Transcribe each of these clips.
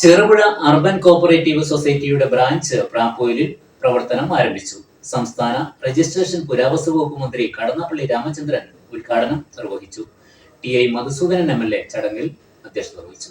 Cherupuzha urban cooperative സൊസൈറ്റിയുടെ branch പ്രാപ്പോയിലിൽ പ്രവർത്തനം ആരംഭിച്ചു. സംസ്ഥാന രജിസ്ട്രേഷൻ പുരാവസ്തു വകുപ്പ് മന്ത്രി കടന്നപ്പള്ളി രാമചന്ദ്രൻ ഉദ്ഘാടനം നിർവഹിച്ചു. T I Madhusoodanan M L A ചടങ്ങിൽ അധ്യക്ഷത വഹിച്ചു.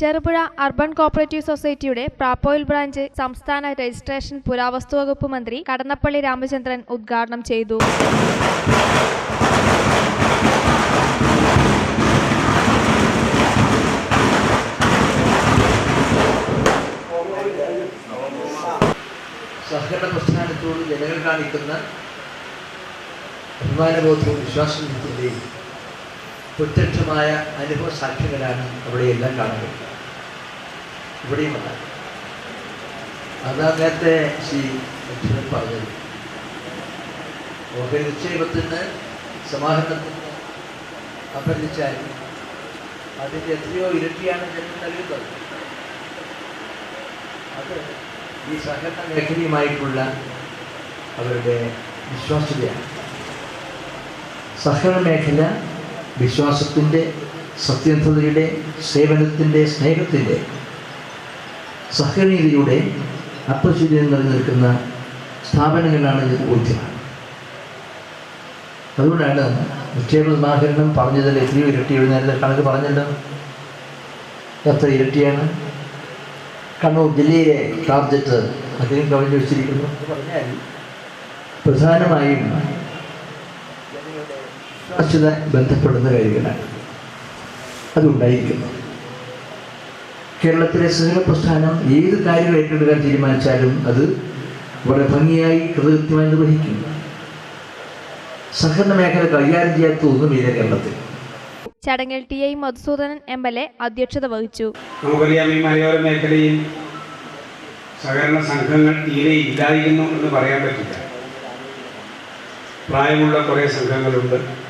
Cherupuzha urban cooperative സൊസൈറ്റിയുടെ പ്രാപ്പോയിൽ ബ്രാഞ്ച് സംസ്ഥാന രജിസ്ട്രേഷൻ പുരാവസ്തു വകുപ്പ് മന്ത്രി കടന്നപ്പള്ളി രാമചന്ദ്രൻ ഉദ്ഘാടനം ചെയ്തു. സഹകരണ പ്രസ്ഥാനത്തോട് ജനങ്ങൾ കാണിക്കുന്ന അഭിമാനബോധവും വിശ്വാസത്തിന്റെയും പ്രത്യക്ഷമായ അനുഭവ സാക്ഷികളാണ് അവിടെയെല്ലാം കാണുന്നത്. ഇവിടെയും അല്ല അതാ നേരത്തെ ശ്രീ ലക്ഷ്മണൻ പറഞ്ഞത്. ഓഹരി നിക്ഷേപത്തിന് സമാഹരണത്തിന് അഭ്യർത്ഥിച്ചാൽ അതിന്റെ എത്രയോ ഇരട്ടിയാണ് ജനങ്ങൾ നൽകുന്നത്. അത് ഈ സഹകരണ മേഖലയുമായിട്ടുള്ള അവരുടെ വിശ്വാസ്യതയാണ്. സഹകരണ മേഖല വിശ്വാസത്തിന്റെ സത്യന്ധതയുടെ സേവനത്തിന്റെ സ്നേഹത്തിന്റെ സഹനീതിയുടെ അപ്രശുദ്ധിയിൽ നിലനിൽക്കുന്ന നിൽക്കുന്ന സ്ഥാപനങ്ങളാണ് ഇത് ബോധ്യമാണ് അതുകൊണ്ടാണ് നിക്ഷേപ സമാഹരണം പറഞ്ഞതിൽ എത്രയോ ഇരട്ടി എഴുന്നേരത്തെ കണക്ക് പറഞ്ഞല്ലോ. എത്ര ഇരട്ടിയാണ്? കണ്ണൂർ ജില്ലയിലെ ടാർജറ്റ് അദ്ദേഹം കവിഞ്ഞു വെച്ചിരിക്കുന്നു. പറഞ്ഞാൽ പ്രധാനമായും വിശ്വാസ്യത ബന്ധപ്പെടുന്ന കാര്യങ്ങളാണ്. അതുണ്ടായിരിക്കുന്നു. കേരളത്തിലെ സഹകരണ പ്രസ്ഥാനം ഏത് കാര്യം ഏറ്റെടുക്കാൻ തീരുമാനിച്ചാലും അത് വളരെ ഭംഗിയായി കൃതകൃത്യമായി നിർവഹിക്കും സഹകരണ മേഖല കൈകാര്യം ചെയ്യാത്ത ഒന്നുമില്ല കേരളത്തിൽ. ചടങ്ങിൽ T I Madhusoodanan M L A അധ്യക്ഷത വഹിച്ചു. നമുക്കറിയാം ഈ മലയോര മേഖലയിൽ സഹകരണ സംഘങ്ങൾ തീരെ ഇല്ലായിരുന്നു എന്ന് പറയാൻ പറ്റില്ല. പ്രായമുള്ള കുറേ സംഘങ്ങളുണ്ട്.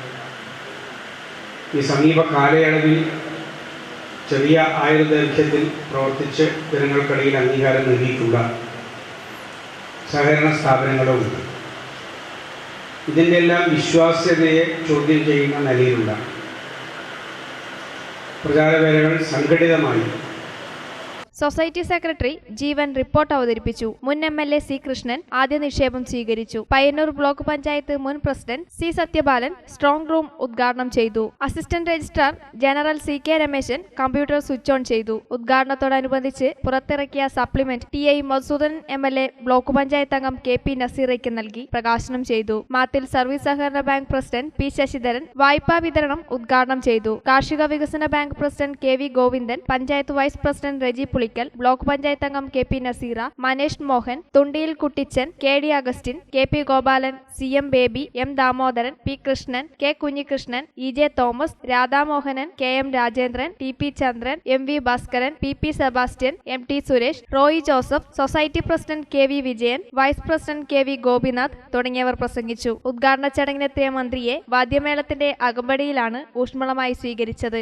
ഈ സമീപ കാലയളവിൽ ചെറിയ ആയുർദൈർഘ്യത്തിൽ പ്രവർത്തിച്ച് ജനങ്ങൾക്കിടയിൽ അംഗീകാരം നൽകിയിട്ടുള്ള സഹകരണ സ്ഥാപനങ്ങളുമുണ്ട് ഇതിന്റെ എല്ലാം വിശ്വാസ്യതയെ ചോദ്യം ചെയ്യുന്ന നിലയിലുള്ള പ്രചാരവേലകൾ സംഘടിതമായി സൊസൈറ്റി സെക്രട്ടറി ജീവൻ റിപ്പോർട്ട് അവതരിപ്പിച്ചു. മുൻ M L A C Krishnan ആദ്യ നിക്ഷേപം സ്വീകരിച്ചു. പയ്യന്നൂർ ബ്ലോക്ക് പഞ്ചായത്ത് മുൻ president C Sathyabalan strong room ഉദ്ഘാടനം ചെയ്തു. Assistant registrar general C K Rameshan computer switch on ചെയ്തു. ഉദ്ഘാടനത്തോടനുബന്ധിച്ച് പുറത്തിറക്കിയ supplement T I Madhusoodan M L A block panchayat അംഗം കെ പി നസീറയ്ക്ക് നൽകി പ്രകാശനം ചെയ്തു. മാത്തിൽ സർവീസ് സഹകരണ ബാങ്ക് പ്രസിഡന്റ് പി ശശിധരൻ വായ്പാ വിതരണം ഉദ്ഘാടനം ചെയ്തു. കാർഷിക വികസന bank president K V Govindan panchayat vice president Reji Pulickal block panchayat അംഗം K P Naseera Manesh Mohan Thundiyil Kuttichan K D Augustin K P Gopalan C M Baby M Damodaran P Krishnan K Kunhikrishnan E J Thomas Radhamohanan K M Rajendran T P Chandran M V Bhaskaran P P Sebastian M T Suresh Roy Joseph society president K V Vijayan vice president K V Gopinath തുടങ്ങിയവർ പ്രസംഗിച്ചു. ഉദ്ഘാടന ചടങ്ങിനെത്തിയ മന്ത്രിയെ വാദ്യമേളത്തിന്റെ അകമ്പടിയിലാണ് ഊഷ്മളമായി സ്വീകരിച്ചത്.